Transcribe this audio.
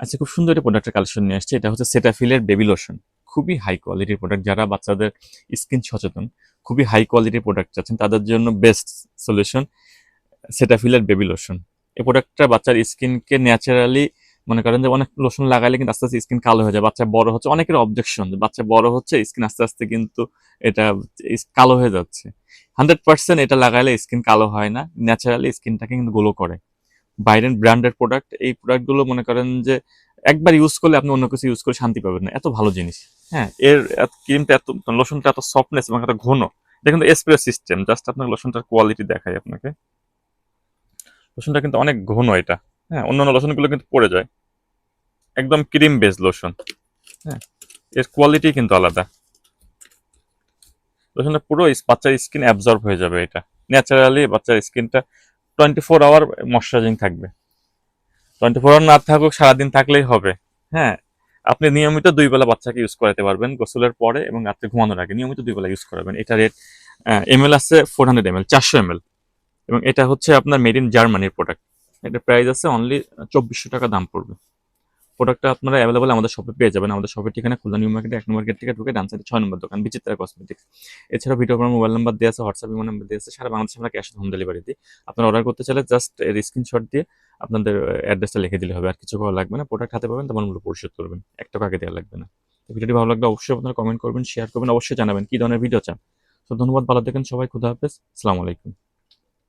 আচ্ছা খুব সুন্দর একটা প্রোডাক্টের কালেকশন নিয়ে আসছে। এটা হচ্ছে সেটাফিলের বেবি লোশন খুবই হাই কোয়ালিটির প্রোডাক্ট যারা বাচ্চাদের স্কিন সচেতন, খুবই হাই কোয়ালিটির প্রোডাক্ট চাচ্ছেন, তাদের জন্য বেস্ট সলিউশন সেটাফিলের বেবি লোশন এই প্রোডাক্টটা বাচ্চার স্কিনকে ন্যাচারালি মনে করেন যে অনেক লোশন লাগাইলে কিন্তু আস্তে আস্তে স্কিন কালো হয়ে যায়। বাচ্চা বড় হচ্ছে, অনেকের অবজেকশন বাচ্চা বড় হচ্ছে স্কিন আস্তে আস্তে কিন্তু এটা কালো হয়ে যাচ্ছে। হান্ড্রেড পার্সেন্ট এটা লাগাইলে স্কিন কালো হয় না। ন্যাচারালি স্কিনটাকে কিন্তু গ্লো করে। বাইরের ব্র্যান্ডের প্রোডাক্ট এই প্রোডাক্টগুলো মনে করেন যে একবার ইউজ করলে আপনি অন্য কিছু ইউজ করে শান্তি পাবেন না। এত ভালো জিনিস। হ্যাঁ এর ক্রিমটা এত লোশনটা এত সফটনেস এবং এত ঘন। দেখুন স্প্রে সিস্টেম জাস্ট আপনার লোশনটার কোয়ালিটি দেখাই আপনাকে। লোশনটা কিন্তু অনেক ঘন এটা। হ্যাঁ অন্যান্য লোশনগুলো কিন্তু পড়ে যায়। একদম ক্রিম বেস লোশন হ্যাঁ এর কোয়ালিটি কিন্তু আলাদা। লোশনটা পুরো বাচ্চার স্কিন অ্যাবজর্ব হয়ে যাবে এটা। ন্যাচারালি বাচ্চার স্কিনটা টোয়েন্টি ফোর আওয়ার ময়শ্চারাইজিং থাকবে। টোয়েন্টি ফোর আওয়ার না থাকুক, সারাদিন থাকলেই হবে। হ্যাঁ আপনি নিয়মিত দুই বেলা বাচ্চাকে ইউজ করাতে পারবেন গোসলের পরে এবং রাত্রে ঘুমানোর আগে। নিয়মিত দুই বেলা ইউজ করাবেন। এটা রেট এম এল আছে ফোর হান্ড্রেড এম এল চারশো এম এল এবং এটা হচ্ছে আপনার মেড ইন জার্মানির প্রোডাক্ট এটা প্রাইস আছে অনলি চব্বিশশো টাকা দাম পড়বে। প্রোডাক্টটা আপনারা অ্যাভেলেবল আমাদের শপে পেয়ে যাবেন। আমাদের শপের ঠিকানা খুলনা নিউ মার্কেট, এক নম্বর গেট থেকে ঢুকে ডান ছয় নম্বর দোকান, বিচিত্রা কসমেটিক্স এছাড়া ভিডিও আমার মোবাইল নাম্বার দেওয়া আছে হোয়াটসঅ্যাপ ইমো নাম্বার দেওয়া আছে, সারা বাংলাদেশে আমরা ক্যাশ হোম ডেলিভারি দিই। আপনারা অর্ডার করতে চাইলে জাস্ট এর স্ক্রিনশট দিয়ে আপনাদের অ্যাড্রেসটা লিখে দিলে হবে। আর কিছু করা লাগবে না প্রোডাক্ট হাতে পাবেন তোমার মূল্য পরিশোধ করবেন। এক টাকা আগে দেওয়া লাগবে না। তো ভিডিওটি ভালো লাগলে অবশ্যই আপনারা কমেন্ট করবেন শেয়ার করবেন, অবশ্যই জানাবেন। কি ধরনের ভিডিও চান? তো ধন্যবাদ, ভালো দেখেন সবাই, খুদা হাফেজ, আসসালামু আলাইকুম।